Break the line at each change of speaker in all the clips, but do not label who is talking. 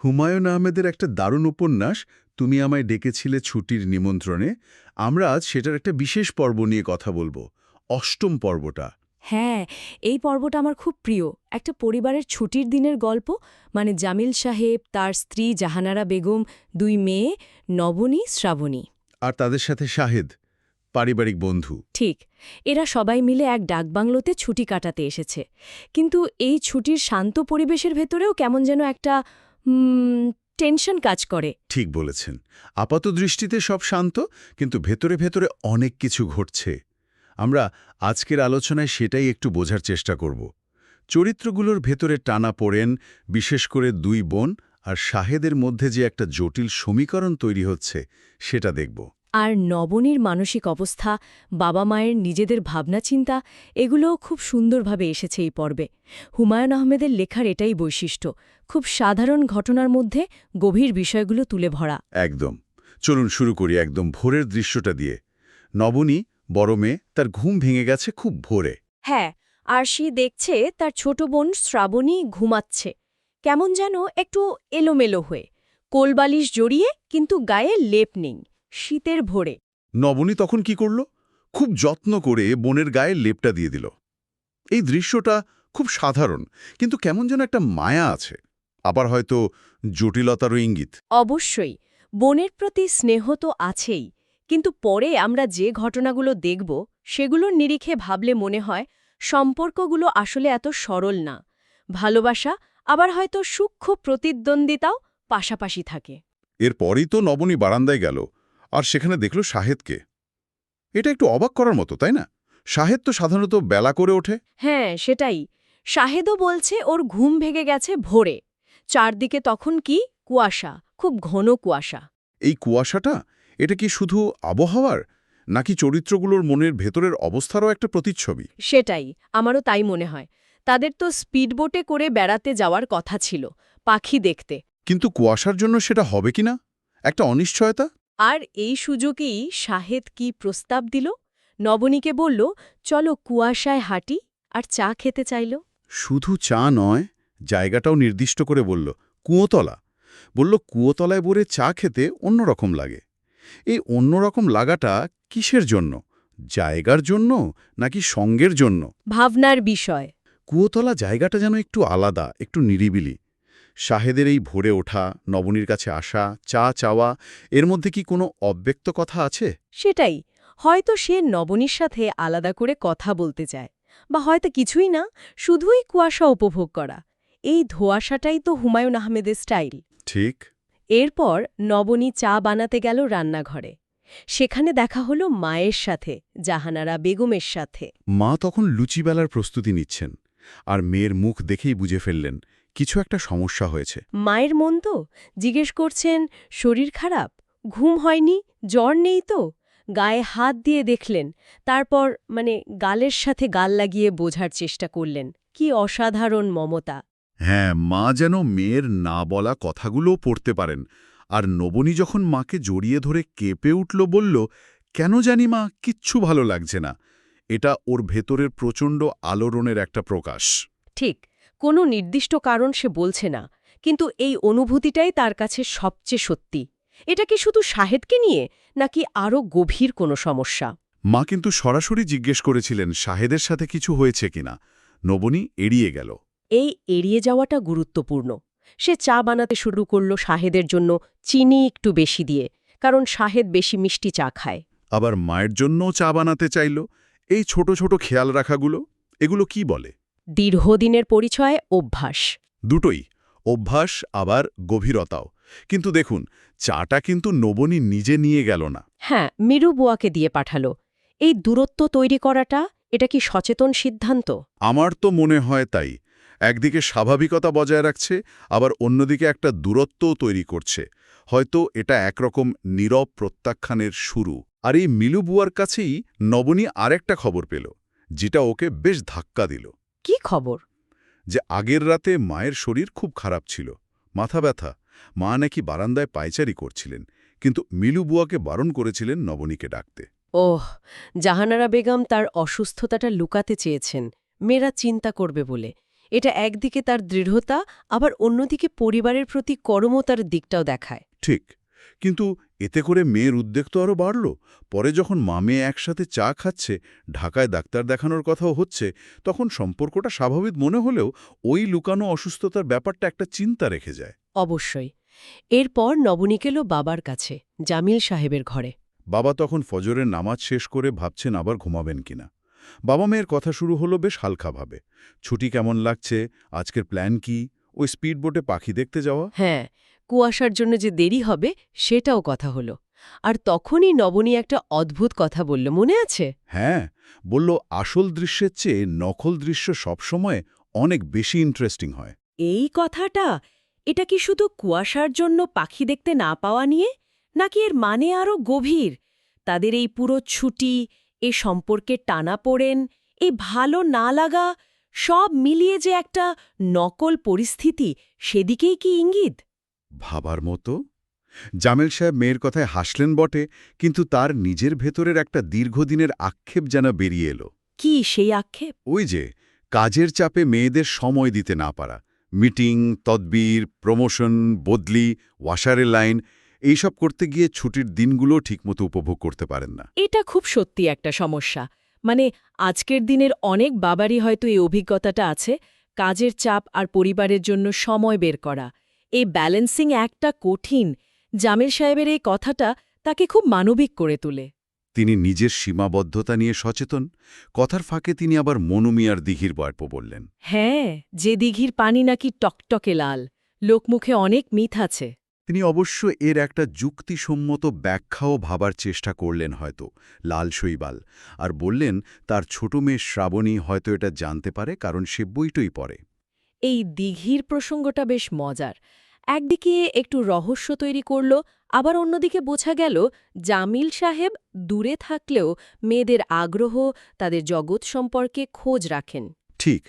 হুমায়ুন আহমেদের একটা দারুণ উপন্যাস তুমি আমায় ডেকেছিলে ছুটির নিমন্ত্রণে আমরা আজ সেটার একটা বিশেষ পর্ব নিয়ে কথা বলব অষ্টম পর্বটা।
হ্যাঁ এই পর্বটা আমার খুব প্রিয়। একটা পরিবারের ছুটির দিনের গল্প মানে জামিল সাহেব তার স্ত্রী জাহানারা বেগম দুই মেয়ে নবনী শ্রাবণী।
আর তাদের সাথে শাহেদ পারিবারিক বন্ধু।
ঠিক এরা সবাই মিলে এক ডাকবাংলোতে ছুটি কাটাতে এসেছে। কিন্তু এই ছুটির শান্ত পরিবেশের ভেতরেও কেমন যেন একটা টেনশন কাজ করে।
ঠিক বলেছেন। আপাত দৃষ্টিতে সব শান্ত, কিন্তু ভেতরে ভেতরে অনেক কিছু ঘটছে। আমরা আজকের আলোচনায় সেটাই একটু বোঝার চেষ্টা করব। চরিত্রগুলোর ভেতরে টানা পড়েন বিশেষ করে দুই বোন আর শাহেদের মধ্যে যে একটা জটিল সমীকরণ তৈরি হচ্ছে, সেটা দেখব।
আর নবনীর মানসিক অবস্থা বাবা মায়ের নিজেদের ভাবনা চিন্তা এগুলোও খুব সুন্দরভাবে এসেছে এই পর্বে। হুমায়ুন আহমেদের লেখার এটাই বৈশিষ্ট্য খুব সাধারণ ঘটনার মধ্যে গভীর বিষয়গুলো তুলে ভরা
একদম। চলুন শুরু করি একদম ভোরের দৃশ্যটা দিয়ে। নবনী বড় মেয়ে তার ঘুম ভেঙে গেছে খুব ভোরে।
হ্যাঁ আর সে দেখছে তার ছোট বোন শ্রাবণী ঘুমাচ্ছে। কেমন যেন একটু এলোমেলো হয়ে। কোলবালিশ জড়িয়ে কিন্তু গায়ে লেপ নেই। শীতের ভোরে।
নবনী তখন কি করল? খুব যত্ন করে বোনের গায়ে লেপটা দিয়ে দিল। এই দৃশ্যটা খুব সাধারণ কিন্তু কেমন যেন একটা মায়া আছে। আবার হয়তো জটিলতারও ইঙ্গিত।
অবশ্যই বোনের প্রতি স্নেহ তো আছেই কিন্তু পরে আমরা যে ঘটনাগুলো দেখব সেগুলোর নিরিখে ভাবলে মনে হয় সম্পর্কগুলো আসলে এত সরল না। ভালোবাসা আবার হয়তো সূক্ষ্ম প্রতিদ্বন্দ্বিতাও পাশাপাশি থাকে।
এরপরই তো নবনী বারান্দায় গেল। আর সেখানে দেখল শাহেদকে এটা একটু অবাক করার মতো তাই না? শাহেদ তো সাধারণত বেলা করে ওঠে।
হ্যাঁ সেটাই। শাহেদও বলছে ওর ঘুম ভেঙে গেছে ভোরে। চারদিকে তখন কি? কুয়াশা খুব ঘন কুয়াশা।
এই কুয়াশাটা এটা কি শুধু আবহাওয়ার? নাকি চরিত্রগুলোর মনের ভেতরের অবস্থারও একটা প্রতিচ্ছবি?
সেটাই আমারও তাই মনে হয়। তাদের তো স্পিডবোটে করে বেড়াতে যাওয়ার কথা ছিল পাখি দেখতে।
কিন্তু কুয়াশার জন্য সেটা হবে কিনা একটা অনিশ্চয়তা?
আর এই সুযোগেই শাহেদ কি প্রস্তাব দিল? নবনীকে বলল চলো কুয়াশায় হাঁটি আর চা খেতে চাইল।
শুধু চা নয় জায়গাটাও নির্দিষ্ট করে বলল কুয়োতলা। বলল কুয়োতলায় বরে চা খেতে অন্যরকম লাগে। এই অন্যরকম লাগাটা কিসের জন্য? জায়গার জন্য নাকি সঙ্গের জন্য?
ভাবনার বিষয়।
কুয়োতলা জায়গাটা যেন একটু আলাদা একটু নিরিবিলি। শাহেদের এই ভোরে ওঠা নবনীর কাছে আসা চা চাওয়া এর মধ্যে কি কোনো অব্যক্ত কথা আছে?
সেটাই। হয়তো সে নবনীর সাথে আলাদা করে কথা বলতে চায়। বা হয়তো কিছুই না শুধুই কুয়াশা উপভোগ করা। এই ধোয়াশাটাই তো হুমায়ুন আহমেদের স্টাইল।
ঠিক।
এরপর নবনী চা বানাতে গেল রান্নাঘরে। সেখানে দেখা হলো মায়ের সাথে জাহানারা বেগমের সাথে।
মা তখন লুচিবেলার প্রস্তুতি নিচ্ছেন। আর মেয়ের মুখ দেখেই বুঝে ফেললেন কিছু একটা সমস্যা হয়েছে।
মায়ের মন তো? জিজ্ঞেস করছেন শরীর খারাপ? ঘুম হয়নি? জ্বর নেই তো? গায়ে হাত দিয়ে দেখলেন তারপর মানে গালের সাথে গাল লাগিয়ে বোঝার চেষ্টা করলেন কি অসাধারণ মমতা।
হ্যাঁ মা যেন মেয়ের না বলা কথাগুলোও পড়তে পারেন আর নবনী যখন মাকে জড়িয়ে ধরে কেঁপে উঠল বলল কেন জানি মা কিচ্ছু ভালো লাগছে না। এটা ওর ভেতরের প্রচণ্ড আলোড়নের একটা প্রকাশ।
ঠিক কোনো নির্দিষ্ট কারণ সে বলছে না কিন্তু এই অনুভূতিটাই তার কাছে সবচেয়ে সত্যি। এটা কি শুধু শাহেদকে নিয়ে নাকি আরও গভীর কোনো সমস্যা?
মা কিন্তু সরাসরি জিজ্ঞেস করেছিলেন শাহেদের সাথে কিছু হয়েছে কিনা? নবনী এড়িয়ে গেল।
এই এড়িয়ে যাওয়াটা গুরুত্বপূর্ণ। সে চা বানাতে শুরু করল শাহেদের জন্য চিনি একটু বেশি দিয়ে কারণ শাহেদ বেশি মিষ্টি চা খায়।
আবার মায়ের জন্যও চা বানাতে চাইল। এই ছোট ছোট খেয়াল রাখাগুলো এগুলো কি বলে?
দীর্ঘদিনের পরিচয় অভ্যাস।
দুটোই অভ্যাস আবার গভীরতাও। কিন্তু দেখুন চাটা কিন্তু নবনী নিজে নিয়ে গেল না।
হ্যাঁ মিরু বুয়াকে দিয়ে পাঠালো। এই দূরত্ব তৈরি করাটা এটা কি সচেতন সিদ্ধান্ত?
আমার তো মনে হয় তাই। একদিকে স্বাভাবিকতা বজায় রাখছে আবার অন্যদিকে একটা দূরত্বও তৈরি করছে। হয়তো এটা একরকম নীরব প্রত্যাখ্যানের শুরু। আর এই মিলু বুয়ার কাছেই নবনী আরেকটা খবর পেল যেটা ওকে বেশ ধাক্কা দিল।
কি খবর?
যে আগের রাতে মায়ের শরীর খুব খারাপ ছিল মাথা ব্যথা। মা নাকি বারান্দায় পায়চারি করছিলেন কিন্তু মিলু বুয়াকে বারণ করেছিলেন নবনীকে ডাকতে।
ওহ জাহানারা বেগম তার অসুস্থতাটা লুকাতে চেয়েছেন মেয়েরা চিন্তা করবে বলে। এটা একদিকে তার দৃঢ়তা আবার অন্যদিকে পরিবারের প্রতি করমতার দিকটাও দেখায়।
ঠিক কিন্তু এতে করে মেয়ের উদ্বেগ তো আরও বাড়ল। পরে যখন মা মেয়ে একসাথে চা খাচ্ছে ঢাকায় ডাক্তার দেখানোর কথাও হচ্ছে তখন সম্পর্কটা স্বাভাবিক মনে হলেও ওই লুকানো অসুস্থতার ব্যাপারটা একটা চিন্তা রেখে যায়।
অবশ্যই। এরপর নবনীক এলো বাবার কাছে জামিল সাহেবের ঘরে।
বাবা তখন ফজরের নামাজ শেষ করে ভাবছেন আবার ঘুমাবেন কিনা। বাবা মেয়ের কথা শুরু হলো বেশ হালকাভাবে ছুটি কেমন লাগছে? আজকের প্ল্যান কি? ওই স্পিডবোটে পাখি দেখতে যাওয়া?
হ্যাঁ কুয়াশার জন্য যে দেরি হবে সেটাও কথা হলো। আর তখনই নবনী একটা অদ্ভুত কথা বলল মনে আছে?
হ্যাঁ বলল আসল দৃশ্যের চেয়ে নকল দৃশ্য সবসময় অনেক বেশি ইন্টারেস্টিং হয়।
এই কথাটা? এটা কি শুধু কুয়াশার জন্য পাখি দেখতে না পাওয়া নিয়ে নাকি এর মানে আরও গভীর? তাদের এই পুরো ছুটি এ সম্পর্কে টানা পড়েন এই ভালো না লাগা সব মিলিয়ে যে একটা নকল পরিস্থিতি সেদিকেই কি ইঙ্গিত?
ভাবার মতো? জামেল সাহেব মেয়ের কথায় হাসলেন বটে কিন্তু তার নিজের ভেতরের একটা দীর্ঘদিনের আক্ষেপ যেন বেরিয়ে এলো।
কি সেই আক্ষেপ?
ওই যে কাজের চাপে মেয়েদের সময় দিতে না পারা। মিটিং তদবির প্রমোশন বদলি ওয়াশারের লাইন এইসব করতে গিয়ে ছুটির দিনগুলো ঠিকমতো উপভোগ করতে পারেন না।
এটা খুব সত্যি একটা সমস্যা। মানে আজকের দিনের অনেক বাবারই হয়তো এই অভিজ্ঞতাটা আছে কাজের চাপ আর পরিবারের জন্য সময় বের করা। এই ব্যালেন্সিং একটা কঠিন জামিল সাহেবের এই কথাটা তাকে খুব মানবিক করে তোলে।
তিনি নিজের সীমাবদ্ধতা নিয়ে সচেতন কথার ফাঁকে তিনি আবার মনুমিয়ার দিঘির গল্প বললেন।
হ্যাঁ যে দিঘির পানি নাকি টকটকে লাল লোকমুখে অনেক মিথ আছে।
তিনি অবশ্য এর একটা যুক্তিসম্মত ব্যাখ্যাও ভাবার চেষ্টা করলেন হয়তো লাল শৈবাল আর বললেন তার ছোট মেয়ে শ্রাবণী হয়তো এটা জানতে পারে কারণ সে বইটই পড়ে।
এই দিঘির প্রসঙ্গটা বেশ মজার। একদিকে একটু রহস্য তৈরি করল আবার অন্যদিকে বোঝা গেল জামিল সাহেব দূরে থাকলেও মেয়েদের আগ্রহ তাদের জগৎ সম্পর্কে খোঁজ রাখেন।
ঠিক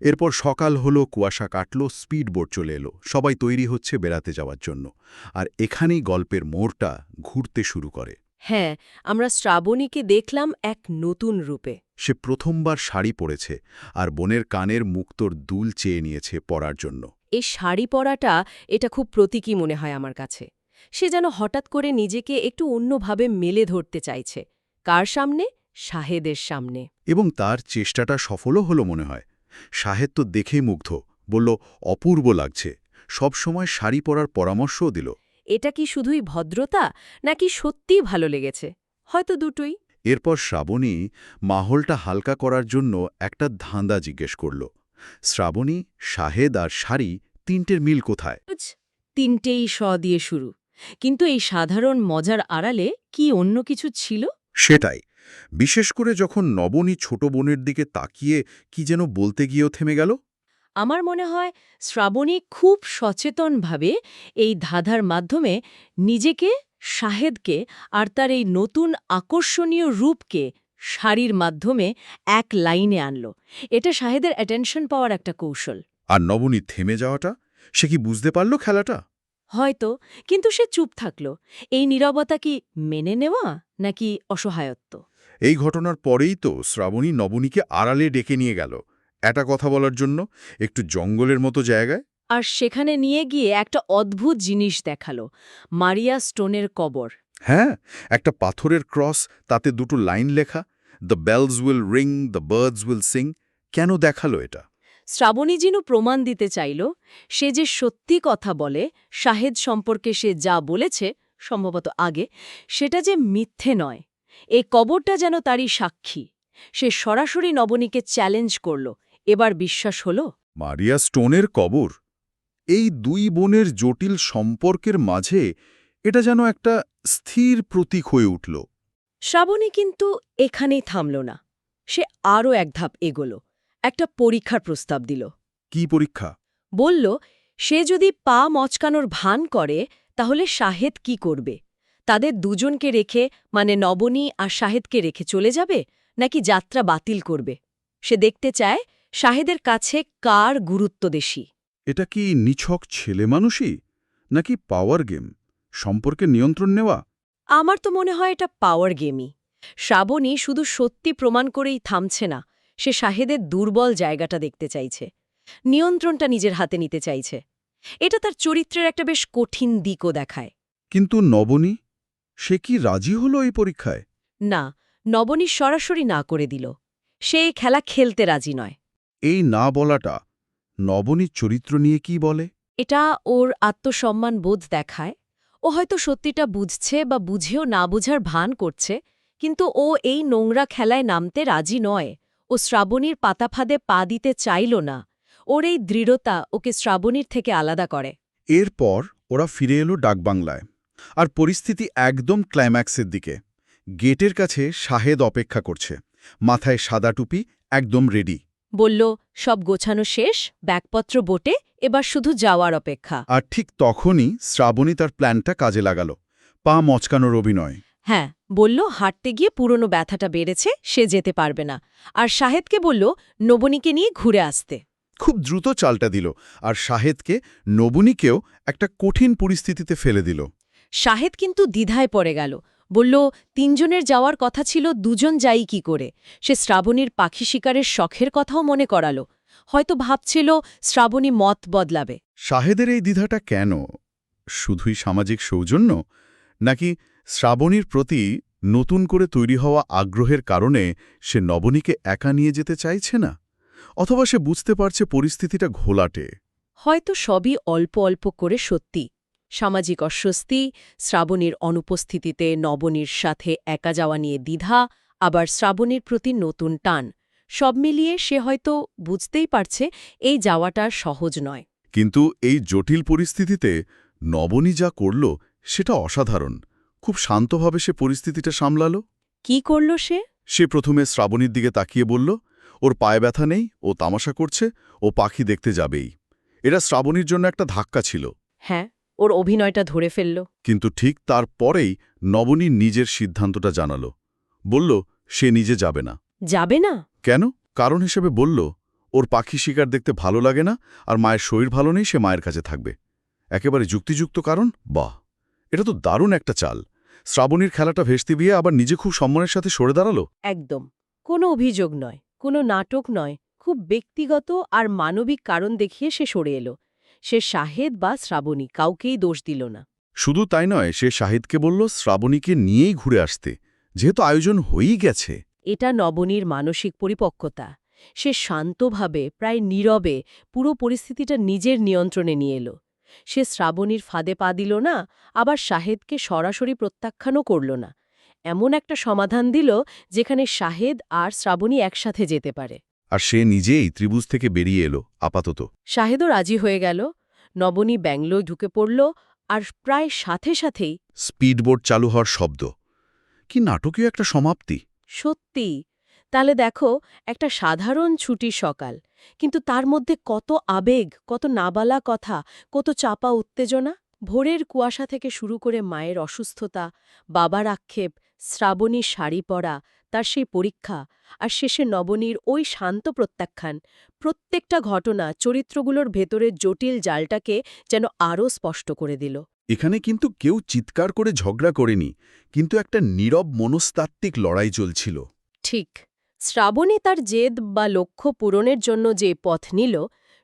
এরপর সকাল হলো কুয়াশা কাটল স্পিডবোট চলে এলো সবাই তৈরি হচ্ছে বেড়াতে যাওয়ার জন্য আর এখানেই গল্পের মোড়টা ঘুরতে শুরু করে।
হ্যাঁ আমরা শ্রাবণীকে দেখলাম এক নতুন রূপে।
সে প্রথমবার শাড়ি পরেছে আর বোনের কানের মুক্তোর দুল চেয়ে নিয়েছে পরার জন্য।
এই শাড়ি পরাটা এটা খুব প্রতীকী মনে হয় আমার কাছে। সে যেন হঠাৎ করে নিজেকে একটু অন্যভাবে মেলে ধরতে চাইছে। কার সামনে? শাহেদের সামনে।
এবং তার চেষ্টাটা সফলও হলো মনে হয়। সাহেব তো দেখেই মুগ্ধ বলল অপূর্ব লাগছে। সব সময় শাড়ি পরার পরামর্শও দিল।
এটা কি শুধুই ভদ্রতা নাকি সত্যিই ভালো লেগেছে? হয়তো দুটোই।
এরপর শ্রাবণী মাহলটা হালকা করার জন্য একটা ধাঁধা জিজ্ঞেস করল শ্রাবণী শাহেদ আর শাড়ি তিনটের মিল কোথায়?
তিনটেই স দিয়ে শুরু। কিন্তু এই সাধারণ মজার আড়ালে কি অন্য কিছু ছিল?
সেটাই। বিশেষ করে যখন নবনী ছোট বোনের দিকে তাকিয়ে কি যেন বলতে গিয়েও থেমে গেল?
আমার মনে হয় শ্রাবণী খুব সচেতনভাবে এই ধাঁধার মাধ্যমে নিজেকে শাহেদকে আর তার এই নতুন আকর্ষণীয় রূপকে শাড়ির মাধ্যমে এক লাইনে আনল। এটা শাহেদের অ্যাটেনশন পাওয়ার একটা কৌশল।
আর নবনী থেমে যাওয়াটা? সে কি বুঝতে পারল খেলাটা?
হয়তো কিন্তু সে চুপ থাকল। এই নীরবতা কি মেনে নেওয়া নাকি অসহায়ত্ব?
এই ঘটনার পরেই তো শ্রাবণী নবনীকে আড়ালে ডেকে নিয়ে গেল। এটা কথা বলার জন্য একটু জঙ্গলের মতো জায়গায়।
আর সেখানে নিয়ে গিয়ে একটা অদ্ভুত জিনিস দেখাল মারিয়া স্টোনের কবর।
হ্যাঁ একটা পাথরের ক্রস তাতে দুটো লাইন লেখা the bells will ring the birds will sing কেন দেখাল এটা?
শ্রাবণী যেন প্রমাণ দিতে চাইল সে যে সত্যি কথা বলে শাহেদ সম্পর্কে সে যা বলেছে সম্ভবত আগে সেটা যে মিথ্যে নয়। এই কবরটা যেন তারই সাক্ষী। সে সরাসরি নবনীকে চ্যালেঞ্জ করল এবার বিশ্বাস হল?
মারিয়া স্টোনের কবর? এই দুই বোনের জটিল সম্পর্কের মাঝে এটা যেন একটা স্থির প্রতীক হয়ে উঠল।
শ্রাবণী কিন্তু এখানেই থামল না। সে আরও এক ধাপ এগোল একটা পরীক্ষার প্রস্তাব দিল।
কি পরীক্ষা?
বলল সে যদি পা মচকানোর ভান করে তাহলে শাহেদ কি করবে? তাদের দুজনকে রেখে মানে নবনী আর শাহেদকে রেখে চলে যাবে নাকি যাত্রা বাতিল করবে? সে দেখতে চায় শাহেদের কাছে কার গুরুত্ব বেশি
এটা কি নিছক ছেলে মানুষই নাকি পাওয়ার গেম? সম্পর্কে নিয়ন্ত্রণ নেওয়া?
আমার তো মনে হয় এটা পাওয়ার গেমই শ্রাবণী শুধু সত্যি প্রমাণ করেই থামছে না সে শাহেদের দুর্বল জায়গাটা দেখতে চাইছে। নিয়ন্ত্রণটা নিজের হাতে নিতে চাইছে। এটা তার চরিত্রের একটা বেশ কঠিন দিকও দেখায়।
কিন্তু নবনী সে কি রাজি হলো এই পরীক্ষায়?
না নবনী সরাসরি না করে দিল। সে এই খেলা খেলতে রাজি নয়।
এই না বলাটা নবনীর চরিত্র নিয়ে কি বলে?
এটা ওর আত্মসম্মান বোধ দেখায়। ও হয়তো সত্যিটা বুঝছে বা বুঝেও না বুঝার ভান করছে, কিন্তু ও এই নোংরা খেলায় নামতে রাজি নয়। ও শ্রাবণীর পাতাফাদে পা দিতে চাইল না। ওর এই দৃঢ়তা ওকে শ্রাবণীর থেকে আলাদা করে।
এরপর ওরা ফিরে এলো ডাকবাংলায়। আর পরিস্থিতি একদম ক্লাইম্যাক্সের দিকে। গেটের কাছে শাহেদ অপেক্ষা করছে। মাথায় সাদা টুপি, একদম রেডি।
বলল সব গোছানো শেষ ব্যাগপত্র বোটে এবার শুধু যাওয়ার অপেক্ষা।
আর ঠিক তখনই শ্রাবণী তার প্ল্যানটা কাজে লাগালো পা মচকানোর অভিনয়।
হ্যাঁ বলল হাঁটতে গিয়ে পুরনো ব্যথাটা বেড়েছে সে যেতে পারবে না। আর শাহেদকে বলল নবনীকে নিয়ে ঘুরে আসতে।
খুব দ্রুত চালটা দিল আর শাহেদকে নবনীকেও একটা কঠিন পরিস্থিতিতে ফেলে দিল।
শাহেদ কিন্তু দ্বিধায় পড়ে গেল। বলল তিনজনের যাওয়ার কথা ছিল দুজন যাই কি করে। সে শ্রাবণীর পাখি শিকারের শখের কথাও মনে করালো। হয়তো ভাবছিল শ্রাবণী মত বদলাবে।
শাহেদের এই দ্বিধাটা কেন? শুধুই সামাজিক সৌজন্য? নাকি শ্রাবণীর প্রতি নতুন করে তৈরি হওয়া আগ্রহের কারণে সে নবনীকে একা নিয়ে যেতে চাইছে না? অথবা সে বুঝতে পারছে পরিস্থিতিটা ঘোলাটে?
হয়তো সবই অল্প অল্প করে সত্যি। সামাজিক অস্বস্তি শ্রাবণীর অনুপস্থিতিতে নবনীর সাথে একা যাওয়া নিয়ে দ্বিধা আবার শ্রাবণীর প্রতি নতুন টান। সব মিলিয়ে সে হয়তো বুঝতেই পারছে এই যাওয়াটা সহজ নয়।
কিন্তু এই জটিল পরিস্থিতিতে নবনী যা করল সেটা অসাধারণ। খুব শান্তভাবে সে পরিস্থিতিটা সামলাল।
কি করল সে?
সে প্রথমে শ্রাবণীর দিকে তাকিয়ে বলল ওর পায়ে ব্যথা নেই ও তামাশা করছে ও পাখি দেখতে যাবেই। এটা শ্রাবণীর জন্য একটা ধাক্কা ছিল।
হ্যাঁ। ওর অভিনয়টা ধরে ফেলল।
কিন্তু ঠিক তার পরেই নবনী নিজের সিদ্ধান্তটা জানাল। বলল সে নিজে যাবে না।
যাবে না?
কেন? কারণ হিসেবে বলল ওর পাখি শিকার দেখতে ভালো লাগে না আর মায়ের শরীর ভালো নেই সে মায়ের কাছে থাকবে। একেবারে যুক্তিযুক্ত কারণ? বাহ! এটা তো দারুণ একটা চাল। শ্রাবণীর খেলাটা ভেস্তে দিয়ে আবার নিজে খুব সম্মানের সাথে সরে দাঁড়াল?
একদম। কোনো অভিযোগ নয় কোনো নাটক নয় খুব ব্যক্তিগত আর মানবিক কারণ দেখিয়ে সে সরে এলো। সে শাহেদ বা শ্রাবণী কাউকেই দোষ দিল না।
শুধু তাই নয় সে শাহিদকে বলল শ্রাবণীকে নিয়েই ঘুরে আসতে। যেহেতু আয়োজন হয়েই গেছে।
এটা নবনীর মানসিক পরিপক্কতা। সে শান্তভাবে প্রায় নীরবে পুরো পরিস্থিতিটা নিজের নিয়ন্ত্রণে নিয়ে এলো। সে শ্রাবণীর ফাঁদে পা দিল না আবার শাহেদকে সরাসরি প্রত্যাখ্যানও করল না। এমন একটা সমাধান দিল যেখানে শাহেদ আর শ্রাবণী একসাথে যেতে পারে।
আর সে নিজেই ত্রিভুজ থেকে বেরিয়ে এলো আপাতত।
শাহেদও রাজি হয়ে গেল। নবনী ব্যাঙ্গলোয় ঢুকে পড়ল আর প্রায় সাথে সাথেই
স্পিডবোট চালু হওয়ার শব্দ। কি নাটকীয় একটা সমাপ্তি।
সত্যি। তাহলে দেখো একটা সাধারণ ছুটির সকাল কিন্তু তার মধ্যে কত আবেগ কত নাবালা কথা কত চাপা উত্তেজনা। ভোরের কুয়াশা থেকে শুরু করে মায়ের অসুস্থতা বাবার আক্ষেপ শ্রাবণীর শাড়ি পরা তার সেই পরীক্ষা আর শেষে নবনীর ওই শান্ত প্রত্যাখ্যান। প্রত্যেকটা ঘটনা চরিত্রগুলোর ভেতরের জটিল জালটাকে যেন আরও স্পষ্ট করে দিল।
এখানে কিন্তু কেউ চিৎকার করে ঝগড়া করেনি কিন্তু একটা নীরব মনস্তাত্ত্বিক লড়াই চলছিল।
ঠিক শ্রাবণী তার জেদ বা লক্ষ্য পূরণের জন্য যে পথ নিল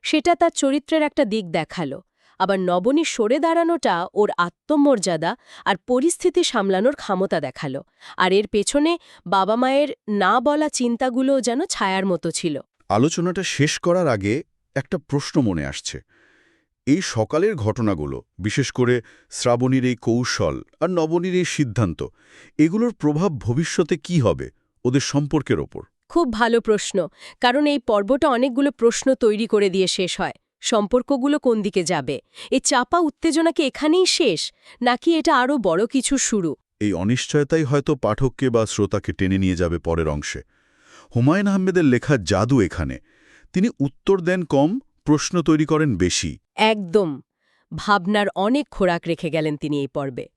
সেটা তার চরিত্রের একটা দিক দেখাল। আবার নবনী সরে দাঁড়ানোটা ওর আত্মমর্যাদা আর পরিস্থিতি সামলানোর ক্ষমতা দেখাল। আর এর পেছনে বাবা মায়ের না বলা চিন্তাগুলো যেন ছায়ার মতো ছিল।
আলোচনাটা শেষ করার আগে একটা প্রশ্ন মনে আসছে। এই সকালের ঘটনাগুলো বিশেষ করে শ্রাবণীর এই কৌশল আর নবনীর এই সিদ্ধান্ত এগুলোর প্রভাব ভবিষ্যতে কি হবে ওদের সম্পর্কের ওপর?
খুব ভালো প্রশ্ন কারণ এই পর্বটা অনেকগুলো প্রশ্ন তৈরি করে দিয়ে শেষ হয়। সম্পর্কগুলো কোন দিকে যাবে? এ চাপা উত্তেজনাকে এখানেই শেষ? নাকি এটা আরও বড় কিছু শুরু?
এই অনিশ্চয়তাই হয়তো পাঠককে বা শ্রোতাকে টেনে নিয়ে যাবে পরের অংশে। হুমায়ুন আহমেদের লেখা জাদু এখানে। তিনি উত্তর দেন কম প্রশ্ন তৈরি করেন বেশি।
একদম। ভাবনার অনেক খোরাক রেখে গেলেন তিনি এই পর্বে।